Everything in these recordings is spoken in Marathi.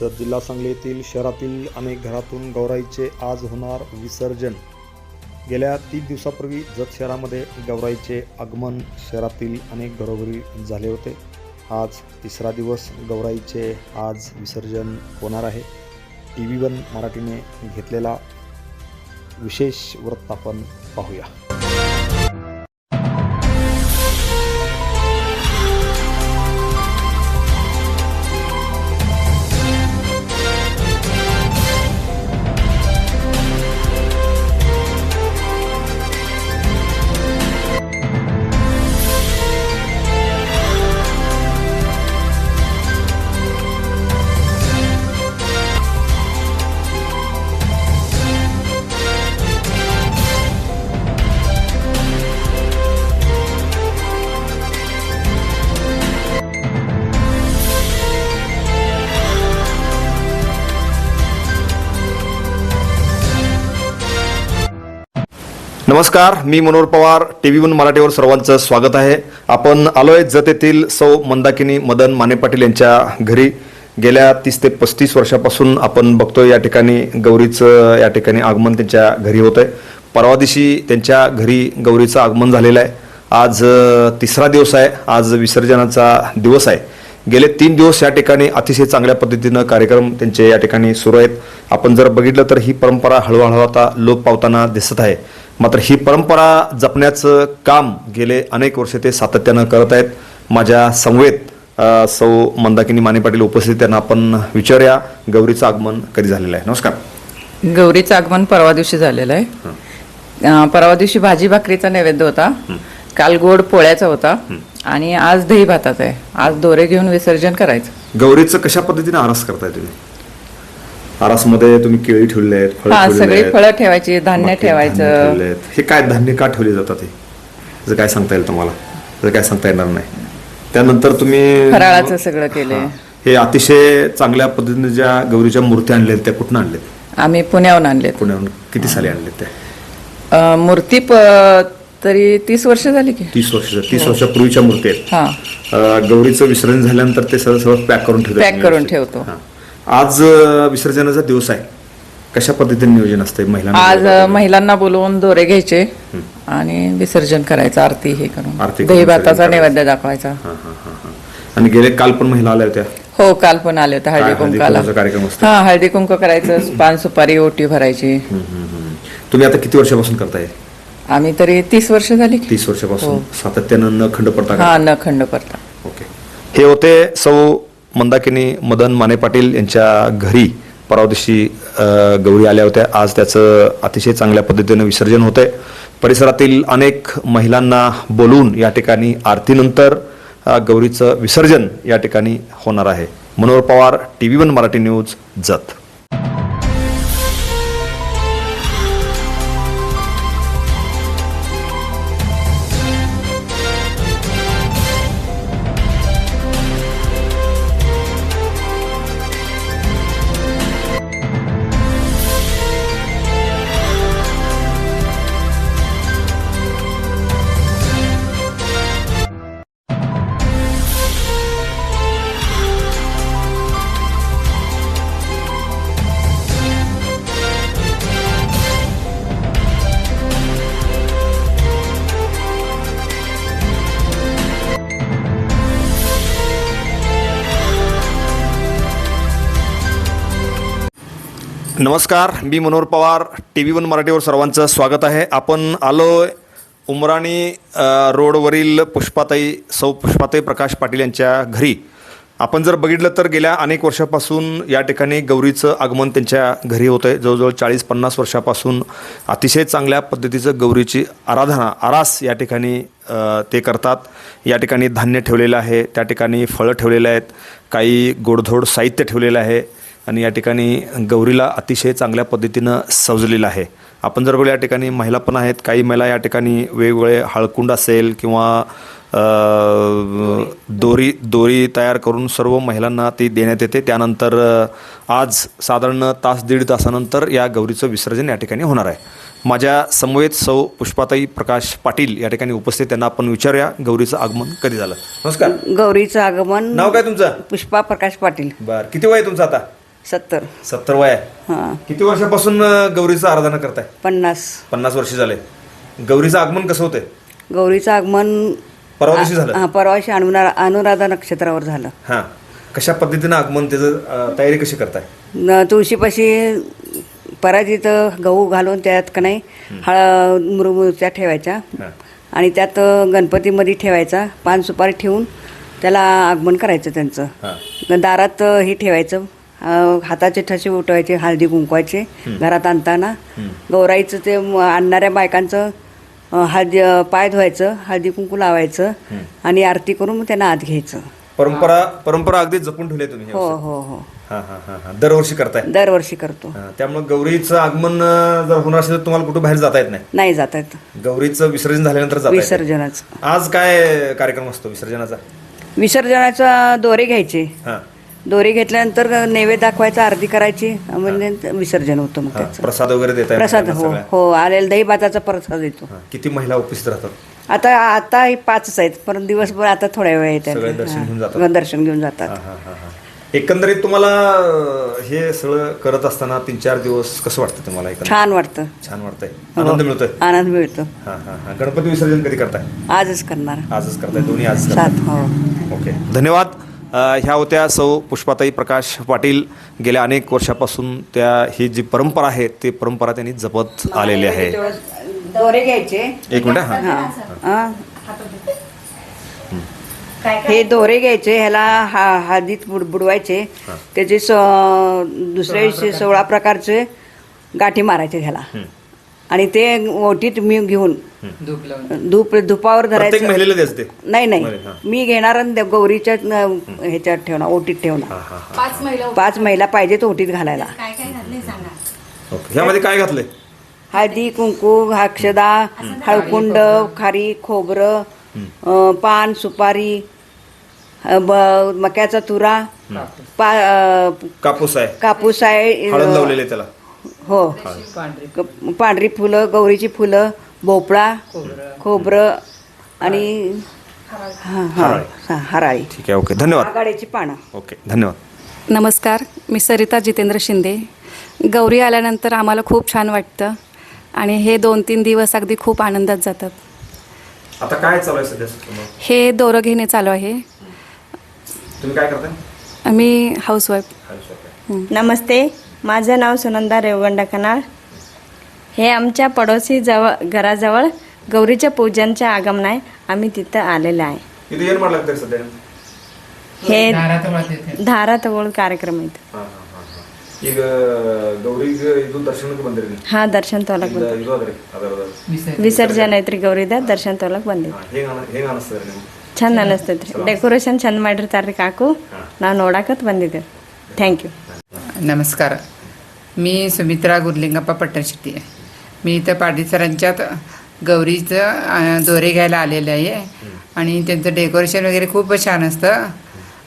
तर जिल्हा सांगली येथील शहरातील अनेक घरातून गौराईचे आज होणार विसर्जन. गेल्या तीन दिवसापूर्वी जत शहरामध्ये गौराईचे आगमन शहरातील अनेक घरोघरी झाले होते. आज तिसरा दिवस गौराईचे आज विसर्जन होणार आहे. टी व्ही वन मराठीने घेतलेला विशेष वृत्त आपण पाहूया. नमस्कार मी Manohar Pawar T V one मराठीवर सर्वांचं स्वागत आहे. आपण आलोय जत येथील सौ मंदाकिनी मदन माने पाटील यांच्या घरी. गेल्या तीस ते पस्तीस वर्षापासून आपण बघतोय या ठिकाणी गौरीचं या ठिकाणी आगमन त्यांच्या घरी होत आहे परवा दिवशी त्यांच्या घरी गौरीचं आगमन झालेलं आहे. आज तिसरा दिवस आहे. आज विसर्जनाचा दिवस आहे. गेले तीन दिवस या ठिकाणी अतिशय चांगल्या पद्धतीनं कार्यक्रम त्यांचे या ठिकाणी सुरू आहेत. आपण जर बघितलं तर ही परंपरा हळूहळू आता लोप पावताना दिसत आहे. मात्र ही परंपरा जपण्याचं काम गेले अनेक वर्ष ते सातत्यानं करत आहेत. माझ्या समवेत सौ मंदाकिनी माने पाटील उपस्थित त्यांना आपण विचारूया. गौरीचं आगमन कधी झालेलं आहे? नमस्कार. गौरीचं आगमन परवा दिवशी झालेलं आहे. परवा दिवशी भाजी भाकरीचा नैवेद्य होता. काल गोड पोळ्याचा होता. आणि आज दही भाताचा आहे. आज दोरे घेऊन विसर्जन करायचं. गौरीचं कशा पद्धतीने आरास करताय तुम्ही? आरासमध्ये तुम्ही केळी ठेवले आहेत फळं हा ठेवलेली सगळी आहेत. फळं ठेवायची धान्य बाकी धान्य ठेवायचं. हे काय धान्य का ठेवले जातात हे? जर काय सांगता येईल तुम्हाला? जर काय सांगता येणार नाही. त्यानंतर तुम्ही फराळाचं सगळं केलंय. हा. हे अतिशय चांगल्या पद्धतीने ज्या गौरीच्या मूर्त्या आणल्यात त्या कुठून आणल्यात आम्ही पुण्याहून आणलेत. पुण्याहून किती साली आणल्यात त्या? अं, मूर्ती प- तरी तीस वर्ष झाली की. तीस वर्ष तीस वर्षापूर्वीच्या मूर्ती आहेत. हा. अं, गौरीचं विसर्जन झाल्यानंतर ते सगळं सगळं पॅक करून ठेवतात Pack करून ठेवतो. हा. आज विसर्जनाचा दिवस आहे. कशा पद्धतीने नियोजन असते महिलांना आज महिलांना बोलवून दोरे घ्यायचे आणि विसर्जन करायचं आरती हे आरती करून करून दही भाताचा विसर्जन नैवेद्य दाखवायचा. हा, हा, हा, हा. आणि गेले काल पण महिला आल्या होत्या? हो काल पण आले होते हळदी कुंकाला. कार्यक्रम असतो? हा हळदी कुंक करायचं पान सुपारी ओटी भरायची. हम्म, हम्म, हम्म. तुम्ही आता किती वर्षापासून करताय? आम्ही तरी तीस वर्ष झाली की. तीस वर्षापासून? सातत्यानं न खंड पडता हा न खंड करता ओके. हे होते सौ मंदाकिनी मदन माने पाटील यांच्या घरी परवा दिवशी गौरी आल्या होत्या. आज त्याचं अतिशय चांगल्या पद्धतीनं विसर्जन होतंय. परिसरातील अनेक महिलांना बोलवून या ठिकाणी आरतीनंतर गौरीचं विसर्जन या ठिकाणी होणार आहे. Manohar Pawar TV one Marathi news Jath. नमस्कार मी Manohar Pawar T V one मराठीवर सर्वांचं स्वागत आहे. आपण आलो उमराणी रोडवरील पुष्पाताई सौ पुष्पाताई प्रकाश पाटील यांच्या घरी. आपण जर बघितलं तर गेल्या अनेक वर्षापासून या ठिकाणी गौरीचं आगमन त्यांच्या घरी होतं आहे जवळजवळ चाळीस पन्नास वर्षापासून अतिशय चांगल्या पद्धतीचं गौरीची आराधना आरास या ठिकाणी ते करतात. या ठिकाणी धान्य ठेवलेलं आहे त्या ठिकाणी फळं ठेवलेलं आहेत काही गोडधोड साहित्य ठेवलेलं आहे. आणि या ठिकाणी गौरीला अतिशय चांगल्या पद्धतीनं सजलेलं आहे. आपण जर बघलं या ठिकाणी महिला पण आहेत. काही महिला या ठिकाणी वेगवेगळे हळकुंड असेल किंवा दोरी दोरी तयार करून सर्व महिलांना ती देण्यात येते. त्यानंतर आज साधारण तास दीड तासानंतर या गौरीचं विसर्जन या ठिकाणी होणार आहे. माझ्या समवेत सौ पुष्पाताई प्रकाश पाटील या ठिकाणी उपस्थित त्यांना आपण विचारूया गौरीचं आगमन कधी झालं. नमस्कार. गौरीचं आगमन नाव काय तुमचं? पुष्पा प्रकाश पाटील. बर. किती वय तुमचं आता? सत्तर. सत्तर वय आहे. हां. किती वर्षापासून अं, गौरीचं आराधना करताय? पन्नास. पन्नास वर्ष झाले. गौरीचं आगमन कसं होतंय? गौरीचं आगमन परवा दिवशी झालं. हां परवाशी अनुरा अनुराधा नक्षत्रावर झालं. हां. कशा पद्धतीनं आगमन त्याचं अं, तयारी कशी करताय? न तुळशीपाशी पराजित गहू घालून त्यात का नाही हळ मुरमुरच्या ठेवायच्या. हां. आणि त्यात गणपतीमध्ये ठेवायचा पान सुपारी ठेवून त्याला आगमन करायचं त्यांचं. हां. दारात हे ठेवायचं. हाताचे ठसे उठवायचे हळदी कुंकवायचे घरात आणताना. गौराईचं ते आणणाऱ्या बायकांचं हळदी पाय धुवायचं हळदी कुंकू लावायचं आणि आरती करून त्यांना आत घ्यायचं. परंपरा परंपरा अगदी जपून ठेवली तुम्ही हो हो हो हां. हां हां हां दरवर्षी करताय. दरवर्षी करतो. त्यामुळे गौरीचं आगमन जर होणार असेल तर तुम्हाला कुठं बाहेर जाता येत नाही? नाही जात आहेत गौरीचं विसर्जन झाल्यानंतर येतं. विसर्जनाचं. आज काय कार्यक्रम असतो विसर्जनाचा? विसर्जनाचा दोरे घ्यायचे. हां. दोरे घेतल्यानंतर नैवेद्य दाखवायचा आरती करायची म्हणजे विसर्जन होतं मग त्याचं. प्रसाद वगैरे देताय प्रसाद हो? हो आलेला दही भाताचा प्रसाद येतो. किती महिला उपस्थित राहतात? आता आता हे पाचच आहेत पण दिवसभर आता थोड्या वेळ येतात. सगळे दर्शन घेऊन जातात. हां, दर्शन घेऊन जातात. हां, हां, हां, हां. एकंदरीत तुम्हाला अं, हे सगळं करत असताना तीन चार दिवस कसं वाटतं तुम्हाला एकंदरीत? छान वाटतं. छान वाटतंय. आनंद मिळतोय? आनंद मिळतो. हां हां हां. गणपती विसर्जन कधी करताय? आजच करणार. आजच करताय दोन्ही सात हो. ओके. धन्यवाद. ह्या होत्या सौ पुष्पाताई प्रकाश पाटील. गेल्या अनेक वर्षापासून त्या ही जी परंपरा आहे ती परंपरा त्यांनी जपत आलेली आहे. दोरे घ्यायचे. एक मिनिट हां. हां. हे. दोरे घ्यायचे ह्याला हा हळदीत बुड बुडवायचे. त्याचे स दुसऱ्या दिवशी सोळा प्रकारचे. गाठी मारायचे ह्याला. आणि ते ओटीत मी घेऊन धूप धुपावर प्रत्येक धरायचं. नाही नाही. मी घेणार आणि गौरीच्या न- ह्याच्यात ठेवणार ओटीत ठेवणार. पाच महिला पाच महिला पाहिजेत ओटीत घालायला. काय काय घातले सांगा. ओके. ह्यामध्ये काय घातलंय? हळदी कुंकू अक्षदा हळकुंड खारी खोबरं पान सुपारी मक्याचा तुरा कापूस आहे. कापूस आहे त्याला. हो. क- पांढरी फुलं गौरीची फुलं भोपळा खोबरं. आणि हां हां. हराळी. हां, हराळी. ठीक आहे ओके. धन्यवाद. आघाड्याची पानं. ओके धन्यवाद. नमस्कार मी सरिता जितेंद्र शिंदे. गौरी आल्यानंतर आम्हाला खूप छान वाटतं आणि हे दोन तीन दिवस अगदी खूप आनंदात जातात. आता काय चालू आहे सध्या तुम्हाला? हे दोरं घेणे चालू आहे. तुम्ही काय करताय? मी हाऊसवाईफ नमस्ते. माझं नाव सुनंदा रेवगंडा कनाळ हे आमच्या पडोसी जवळ घराजवळ गौरीच्या पूजनचे आगमन आहे आम्ही तिथं आलेलं आहे इथे येण मला लागतंय सध्या हे धारातवळ कार्यक्रम आहेत ಹಾಂ ಹಾಂ ಹಾಂ ಹಾಂ ಈಗ ಗೌರಿಗೆ ಇದು ದರ್ಶನಕ್ಕೆ ಬಂದಿರಿ ನೀವು हा दर्शन तोलक ಇದು ಇದು ಅದ್ರಿ ಅದರದ ವಿಸರ್ಜನೆ ಐತ್ರಿ ಗೌರಿದ ದರ್ಶನ್ ತೋಲಕ್ ಬಂದಿವಿ ಹೇಗೆ ಹೇಗೆ ಅನಿಸ್ತದೆ ನಿಮ್ಗೆ ಚಂದ ಅನಿಸ್ತೈತ್ರಿ ಡೆಕೋರೇಷನ್ ಚಂದ ಮಾಡಿರ್ತಾರ್ರಿ ಕಾಕು ನಾವು ನೋಡಕತ್ ಬಂದಿದ್ದೇವೆ ಥ್ಯಾಂಕ್ ಯು नमस्कार मी सुमित्रा गुरलिंगप्पा पट्टणशेट्टी आहे मी इथं पाटील सरांच्यात गौरीचं अं, दोरे घ्यायला आलेले आहे आणि त्यांचं डेकोरेशन वगैरे खूप छान असतं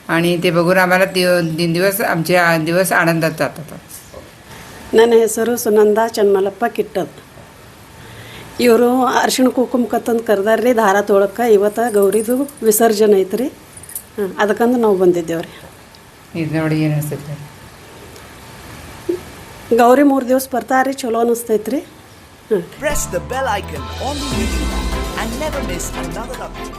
आणि ते बघून आम्हाला दिव तीन दिवस आमचे आ- दिवस आनंदात जातात ನನ್ನ ಹೆಸರು ಸುನಂದ ಚನ್ಮಲಪ್ಪ ಕಿಟ್ಟದ್ ಇವರು ಅರ್ಶಿಣ ಕುಂಕುಮಕ್ಕೆ ತಂದು ಕರೆದಾರ್ರಿ ದಾರ ತೊಳಕ್ಕೆ ಇವತ್ತು ಗೌರಿದು ವಿಸರ್ಜನೆ ಐತ್ರಿ ಹಾಂ ಅದಕ್ಕಂದು ನಾವು ಬಂದಿದ್ದೇವೆ ರೀ ಇದು ನೋಡಿ ಏನು ಅನಿಸುತ್ತೆ ಗೌರಿ ಮೂರು ದಿವಸ ಬರ್ತಾರ್ರಿ ಚಲೋ ಅನಿಸ್ತೈತ್ರಿ ಹಾಂ press the bell icon on the YouTube app and never miss another update.